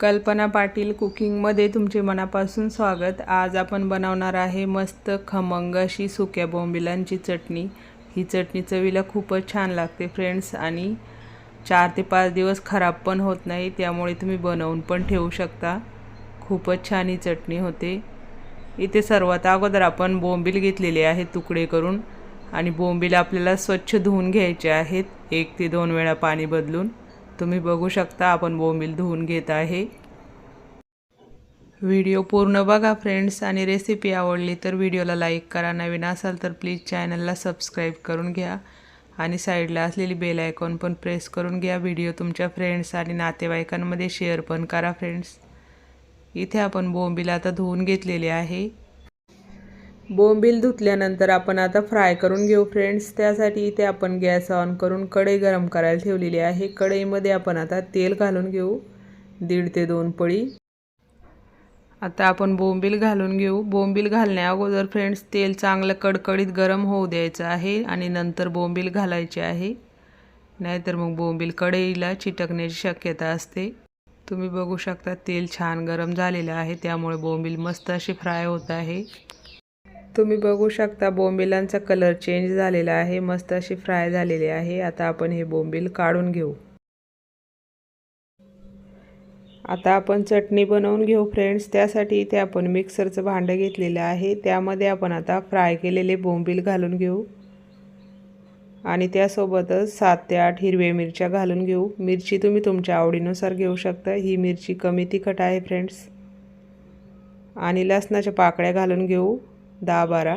कल्पना पाटील कुकिंगमध्ये तुमचे मनापासून स्वागत. आज आपण बनवणार आहे मस्त खमंग अशी सुक्या बोंबिलांची चटणी. ही चटणी चवीला खूपच छान लागते फ्रेंड्स आणि चार ते पाच दिवस खराब पण होत नाही त्यामुळे तुम्ही बनवून पण ठेवू शकता. खूपच छान ही चटणी होते. इथे सर्वात अगोदर आपण बोंबील घेतलेले आहेत तुकडे करून आणि बोंबील आपल्याला स्वच्छ धुवून घ्यायचे आहेत एक ते दोन वेळा पाणी बदलून. तुम्ही बघू शकता आपण बोंबील धुवून घेत आहे. व्हिडिओ पूर्ण बघा फ्रेंड्स आणि रेसिपी आवडली तर व्हिडिओला लाईक करा. नवीन असाल तर प्लीज चॅनलला सबस्क्राईब करून घ्या. आणि साईडला असलेली बेल आयकॉन पण प्रेस करून घ्या. व्हिडिओ तुमच्या फ्रेंड्स आणि नातेवाईकांमध्ये शेअर पण करा फ्रेंड्स इथे आपण बोंबील आता धुवून घेतलेले आहे. बोंबील धुतल्यानंतर आपण आता फ्राय करून घेऊ फ्रेंड्स. त्यासाठी इथे आपण गॅस ऑन करून कढई गरम करायला ठेवलेली आहे. कढईमध्ये आपण आता तेल घालून घेऊ. दीड ते दोन पळी. आता आपण बोंबील घालून घेऊ. बोंबील घालण्या अगोदर फ्रेंड्स तेल चांगलं कडकडीत गरम होऊ द्यायचं आहे आणि नंतर बोंबील घालायचे आहे. नाहीतर मग बोंबील कढईला चिटकण्याची शक्यता असते. तुम्ही बघू शकता तेल छान गरम झालेलं आहे. त्यामुळे बोंबील मस्त अशी फ्राय होत आहे. तुम्ही बघू शकता बोंबिलांचा कलर चेंज झालेला आहे. मस्त अशी फ्राय झालेली आहे. आता आपण हे बोंबील काढून घेऊ. आता आपण चटणी बनवून घेऊ फ्रेंड्स त्यासाठी इथे आपण मिक्सरचं भांडं घेतलेलं आहे. त्यामध्ये आपण आता फ्राय केलेले बोंबील घालून घेऊ. आणि त्यासोबतच सात ते आठ हिरव्या मिरच्या घालून घेऊ. मिरची तुम्ही तुमच्या आवडीनुसार घेऊ शकता. ही मिरची कमी तिखट आहे फ्रेंड्स आणि लसणाच्या पाकळ्या घालून घेऊ. दहा बारा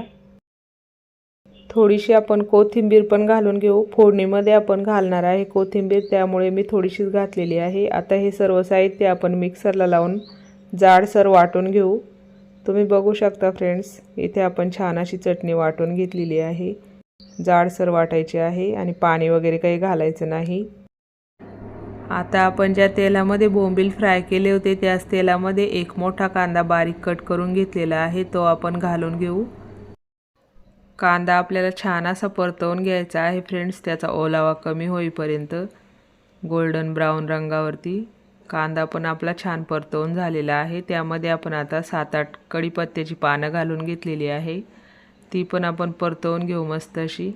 थोडीशी आपण कोथिंबीर पण घालून घेऊ. फोडणीमध्ये आपण घालणार आहे कोथिंबीर त्यामुळे मी थोडीशीच घातलेली आहे. आता हे सर्व साहित्य आपण मिक्सरला लावून जाडसर वाटून घेऊ. तुम्ही बघू शकता फ्रेंड्स इथे आपण छान अशी चटणी वाटून घेतलेली आहे. जाडसर वाटायची आहे आणि पाणी वगैरे काही घालायचं नाही. आता आपण ज्या तेलामध्ये बोंबील फ्राय केले होते त्याच तेलामध्ये एक मोठा कांदा बारीक कट करून घेतलेला आहे तो आपण घालून घेऊ. कांदा आपल्याला छान असा परतवून घ्यायचा आहे फ्रेंड्स. त्याचा ओलावा कमी होईपर्यंत गोल्डन ब्राऊन रंगावरती. कांदा पण आपला छान परतवून झालेला आहे. त्यामध्ये आपण आता सात आठ कढीपत्त्याची पानं घालून घेतलेली आहे. ती पण आपण परतवून घेऊ मस्त अशी.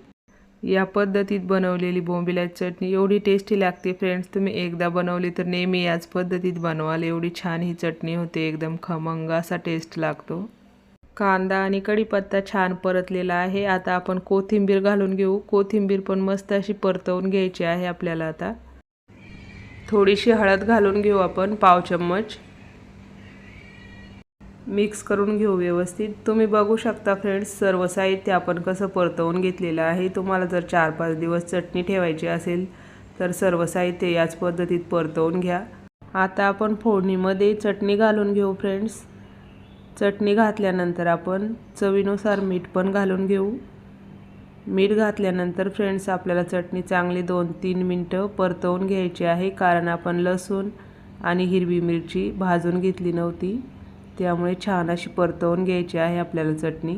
या पद्धतीत बनवलेली बोंबिलाची चटणी एवढी टेस्टी लागते फ्रेंड्स तुम्ही एकदा बनवली तर नेहमी याच पद्धतीत बनवाल. एवढी छान ही चटणी होते एकदम खमंग असा टेस्ट लागतो. कांदा आणि कढीपत्ता छान परतलेला आहे. आता आपण कोथिंबीर घालून घेऊ. कोथिंबीर पण मस्त अशी परतवून घ्यायची आहे आपल्याला आता. थोडीशी हळद घालून घेऊ आपण पाव चम्मच. मिक्स करून घेऊ व्यवस्थित. तुम्ही बघू शकता फ्रेंड्स सर्व साहित्य आपण कसं परतवून घेतलेलं आहे. तुम्हाला जर चार पाच दिवस चटणी ठेवायची असेल तर सर्व साहित्य याच पद्धतीत परतवून घ्या. आता आपण फोडणीमध्ये चटणी घालून घेऊ फ्रेंड्स. चटणी घातल्यानंतर आपण चवीनुसार मीठ पण घालून घेऊ. मीठ घातल्यानंतर फ्रेंड्स आपल्याला चटणी चांगली दोन तीन मिनटं परतवून घ्यायची आहे कारण आपण लसूण आणि हिरवी मिरची भाजून घेतली नव्हती. त्यामुळे छान अशी परतवून घ्यायची आहे आपल्याला चटणी.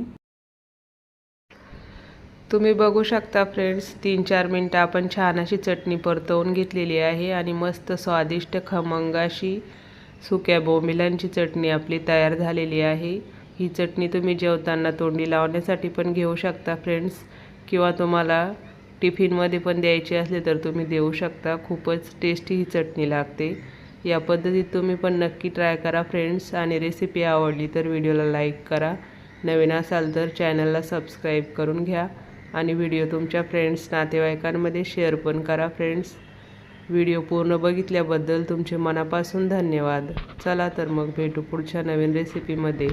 तुम्ही बघू शकता फ्रेंड्स तीन चार मिनटं आपण छान अशी चटणी परतवून घेतलेली आहे आणि मस्त स्वादिष्ट खमंग अशी सुक्या बोंबिलांची चटणी आपली तयार झालेली आहे. ही चटणी तुम्ही जेवताना तोंडी लावण्यासाठी पण घेऊ शकता फ्रेंड्स किंवा तुम्हाला टिफिनमध्ये पण द्यायची असले तर तुम्ही देऊ शकता. खूपच टेस्टी ही चटणी लागते. या पद्धतीत तुम्ही पण नक्की ट्राय करा. फ्रेंड्स आणि रेसिपी आवडली तर व्हिडिओला लाईक करा. नवीन असाल तर चॅनलला सबस्क्राईब करून घ्या. आणि व्हिडिओ तुमच्या फ्रेंड्स नातेवाईकांमध्ये शेअर पण करा फ्रेंड्स व्हिडिओ पूर्ण बघितल्याबद्दल तुमचे मनापासून धन्यवाद. चला तर मग भेटू पुढच्या नवीन रेसिपीमध्ये